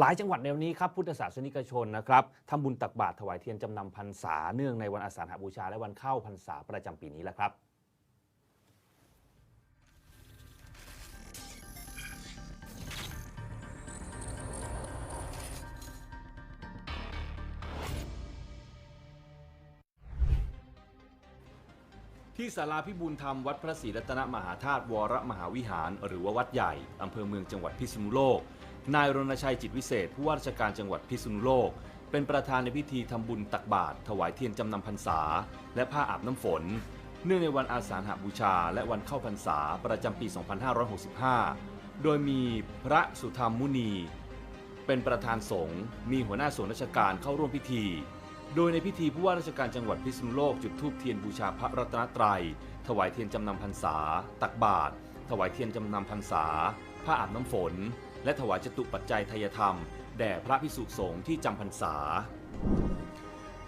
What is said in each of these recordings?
หลายจังหวัดในวันนี้ครับพุทธศาสนิกชนนะครับทำบุญตักบาตรถวายเทียนจำนำพรรษาเนื่องในวันอาสาฬหบูชาและวันเข้าพรรษาประจำปีนี้แหละครับ ที่ศาลาพิบูลธรรมวัดพระศรีรัตนมหาธาตุวรมหาวิหาร หรือว่าวัดใหญ่อำเภอเมืองจังหวัดพิษณุโลก นายรณชัยจิตวิเศษผู้ว่าราชการจังหวัดพิษณุโลก เป็นประธานในพิธีทำบุญตักบาตรถวายเทียนจำนำพรรษา และผ้าอาบน้ำฝน เนื่องในวันอาสาฬหบูชา และวันเข้าพรรษาประจำปี 2565 โดยมีพระสุธรรมมุนี เป็นประธานสงฆ์มีหัวหน้าส่วนราชการเข้าร่วมพิธี โดยในพิธีผู้ว่าราชการจังหวัดพิษณุโลกจุดธูปเทียนบูชาพระรัตนตรัย ถวายเทียนจำนำพรรษา ตักบาตรถวายเทียนจำนำพรรษาผ้าอาบน้ำฝน และถวายจตุปัจจัยทายธรรม แด่พระพิสุสงฆ์ที่จำพรรษา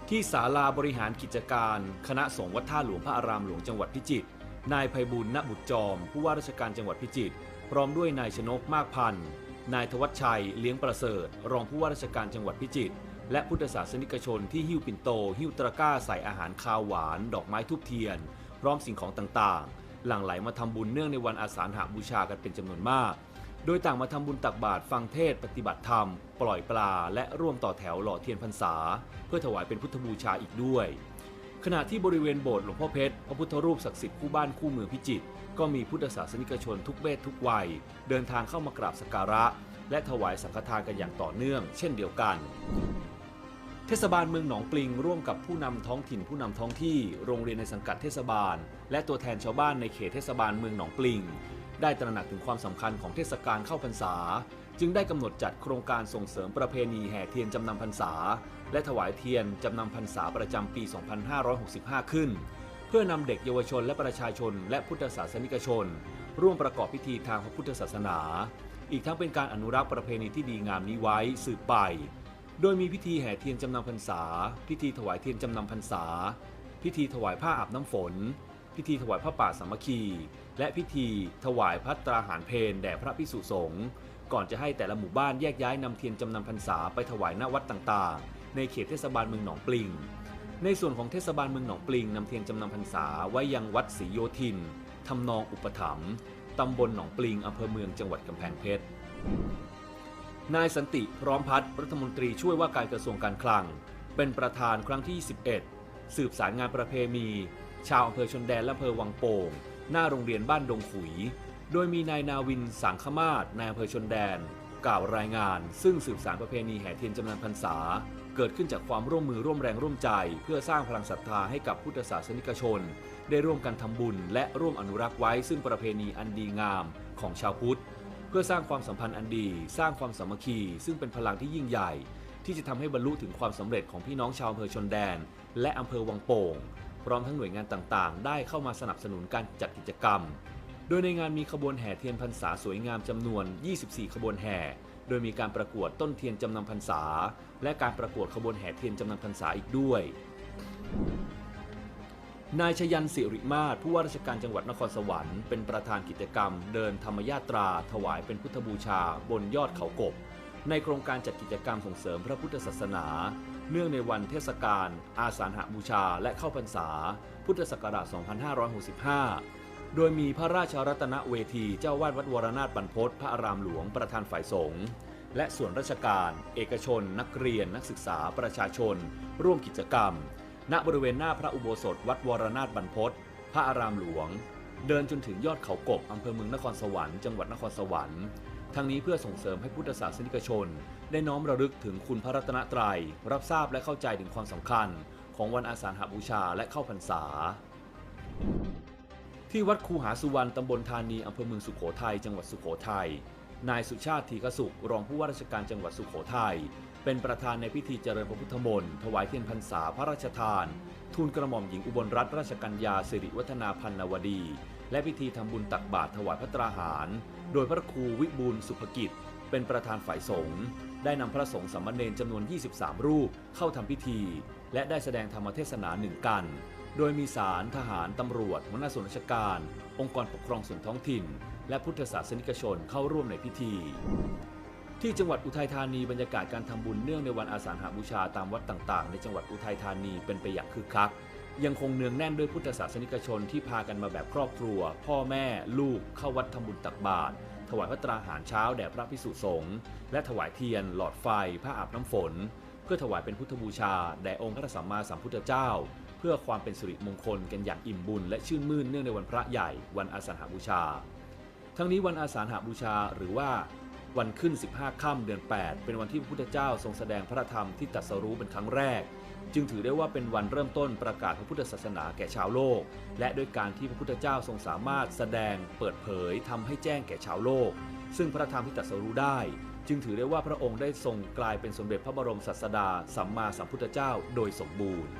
ที่ศาลาบริหารกิจการ คณะสงฆ์วัดท่าหลวงพระอารามหลวงจังหวัดพิจิตรนายไพบุญณบุตรจอม ผู้ว่าราชการจังหวัดพิจิตรพร้อมด้วยนายชนกมากพันธ์นายธวัชชัยเลี้ยงประเสริฐ รองผู้ว่าราชการจังหวัดพิจิตรและพุทธศาสนิกชนที่หิ้วปิ่นโต หิ้วตะกร้าใส่อาหารคาวหวาน ดอกไม้ทุบเทียน พร้อมสิ่งของต่างๆ หลั่งไหลมาทำบุญเนื่องในวันอาสาฬหบูชากันเป็นจำนวนมาก โดยต่างมาทำบุญตักบาตรฟังเทศปฏิบัติธรรม ปล่อยปลา และร่วมต่อแถวหล่อเทียนพรรษา เพื่อถวายเป็นพุทธบูชาอีกด้วย ขณะที่บริเวณโบสถ์หลวงพ่อเพชรพระพุทธรูปศักดิ์สิทธิ์คู่บ้านคู่เมืองพิจิตรก็มีพุทธศาสนิกชนทุกเพศทุกวัย เดินทางเข้ามากราบสักการะ และถวายสังฆทานกันอย่างต่อเนื่อง เช่นเดียวกันเทศบาลเมืองหนองปลิงร่วมกับผู้นำท้องถิ่นผู้นำท้องที่ โรงเรียนในสังกัดเทศบาล และตัวแทนชาวบ้านในเขตเทศบาลเมืองหนองปลิง ได้ตระหนักถึงความสำคัญของเทศกาลเข้าพรรษา จึงได้กำหนดจัดโครงการส่งเสริมประเพณีแห่เทียนจำนำพรรษา และถวายเทียนจำนำพรรษาประจำปี 2565 ขึ้น เพื่อนำเด็กเยาวชนและประชาชน และพุทธศาสนิกชน ร่วมประกอบพิธีทางพระพุทธศาสนา อีกทั้งเป็นการอนุรักษ์ประเพณีที่ดีงามนี้ไว้สืบไป โดยมีพิธีแห่เทียนจำนำพรรษา พิธีถวายเทียนจำนำพรรษา พิธีถวายผ้าอาบน้ำฝน พิธีถวายผ้าป่าสามัคคี และพิธีถวายพัตตราหารเพนแด่พระพิสุสงฆ์ก่อนจะให้แต่ละหมู่บ้านแยกย้ายนำเทียนจำนำพรรษาไปถวายณวัดต่างๆ ในเขตเทศบาลเมืองหนองปลิง ในส่วนของเทศบาลเมืองหนองปลิงนำเทียนจำนำพรรษาไว้ยังวัดศรีโยธินทำนองอุปถัมภ์ตำบลหนองปลิงอำเภอเมืองจังหวัดกำแพงเพชรนายสันติพร้อมพัฒน์รัฐมนตรีช่วยว่าการกระทรวงการคลัง เป็นประธานครั้งที่ 21 สืบสารงานประเพณี ชาวอำเภอชนแดนและอำเภอวังโป่ง หน้าโรงเรียนบ้านดงขุย โดยมีนายนาวินสังขมาศนายอำเภอชนแดน กล่าวรายงาน ซึ่งสืบสารประเพณีแห่เทียนจำนำพรรษา เกิดขึ้นจากความร่วมมือร่วมแรงร่วมใจ เพื่อสร้างพลังศรัทธาให้กับพุทธศาสนิกชน ได้ร่วมกันทำบุญ และร่วมอนุรักษ์ไว้ ซึ่งประเพณีอันดีงามของชาวพุทธ เพื่อสร้างความสัมพันธ์อันดี สร้างความสามัคคี ซึ่งเป็นพลังที่ยิ่งใหญ่ ที่จะทำให้บรรลุถึงความสำเร็จของพี่น้องชาวอำเภอชนแดน และอำเภอวังโป่ง พร้อมทั้งหน่วยงานต่างๆ ได้เข้ามาสนับสนุนการจัดกิจกรรม โดยในงานมีขบวนแห่เทียนพรรษาสวยงามจำนวน 24 ขบวนแห่ โดยมีการประกวดต้นเทียนจำนำพรรษา และการประกวดขบวนแห่เทียนจำนำพรรษาอีกด้วย นายชยันสิริมาศผู้ว่าราชการจังหวัดนครสวรรค์เป็นประธานกิจกรรม เดินธรรมยาตรา ถวายเป็นพุทธบูชา บนยอดเขากบ ในโครงการจัดกิจกรรมส่งเสริมพระพุทธศาสนา เนื่องในวันเทศกาลอาสาฬหบูชาและเข้าพรรษา พุทธศักราช 2565 โดยมีพระราชรัตนเวทีเจ้าวาดวัดวรนาถบรรพตพระอารามหลวงประธานฝ่ายสงฆ์และส่วนราชการ เอกชน นักเรียน นักศึกษา ประชาชน ร่วมกิจกรรม ณบริเวณหน้าพระอุโบสถ วัดวรนาถบรรพตพระอารามหลวง เดินจนถึงยอดเขากบอำเภอเมืองนครสวรรค์จังหวัดนครสวรรค์ ทั้งนี้เพื่อส่งเสริมให้พุทธศาสนิกชน ได้น้อมระลึกถึงคุณพระรัตนตรัย รับทราบและเข้าใจถึงความสำคัญ ของวันอาสาฬหบูชาและเข้าพรรษา ที่วัดคูหาสุวรรณตำบลธานีอำเภอเมืองสุขโขทัยจังหวัดสุขโขทัยนายสุชาติทีกสุขรองผู้ว่าราชการจังหวัดสุขโขทัย เป็นประธานในพิธีเจริญพระพุทธมนต์ถวายเทียนพรรษาพระราชทาน ทูลกระหม่อมหญิงอุบลรัตนราชกัญญาสิริวัฒนาพันนวดี และพิธีทำบุญตักบาตรถวายพระตราหาร โดยพระครูวิบูลสุภกิจ เป็นประธานฝ่ายสงฆ์ได้นำพระสงฆ์สามเณรจำนวน 23 รูปเข้าทำพิธี และได้แสดงธรรมเทศนาหนึ่งกัน โดยมีศาลทหารตำรวจหัวหน้าสนราชการ องค์กรปกครองส่วนท้องถิ่น และพุทธศาสนิกชนเข้าร่วมในพิธี ที่จังหวัดอุทัยธานีบรรยากาศการทำบุญเนื่องในวันอาสาฬหบูชาตามวัดต่างๆ ในจังหวัดอุทัยธานีเป็นไปอย่างคึกคัก ยังคงเนืองแน่นด้วยพุทธศาสนิกชนที่พากันมาแบบครอบครัว พ่อแม่ ลูก เข้าวัดทำบุญตักบาตรถวายพระตราหารเช้าแด่พระพิสุสงฆ์และถวายเทียน หลอดไฟผ้าอาบน้ำฝน เพื่อถวายเป็นพุทธบูชาแด่องค์พระสัมมาสัมพุทธเจ้า เพื่อความเป็นสิริมงคลกันอย่างอิ่มบุญ และชื่นมื่นเนื่องในวันพระใหญ่ วันอาสาฬหบูชา ทั้งนี้วันอาสาฬหบูชาหรือว่า วันขึ้น 15 ค่ำเดือน 8 เป็นวันที่พระพุทธเจ้าทรงแสดงพระธรรมที่ตรัสรู้เป็นครั้งแรก จึงถือได้ว่าเป็นวันเริ่มต้นประกาศพระพุทธศาสนาแก่ชาวโลก และด้วยการที่พระพุทธเจ้าทรงสามารถแสดงเปิดเผยทำให้แจ้งแก่ชาวโลก ซึ่งพระธรรมที่ตรัสรู้ได้ จึงถือได้ว่าพระองค์ได้ทรงกลายเป็นสมเด็จพระบรมศาสดาสัมมาสัมพุทธเจ้าโดยสมบูรณ์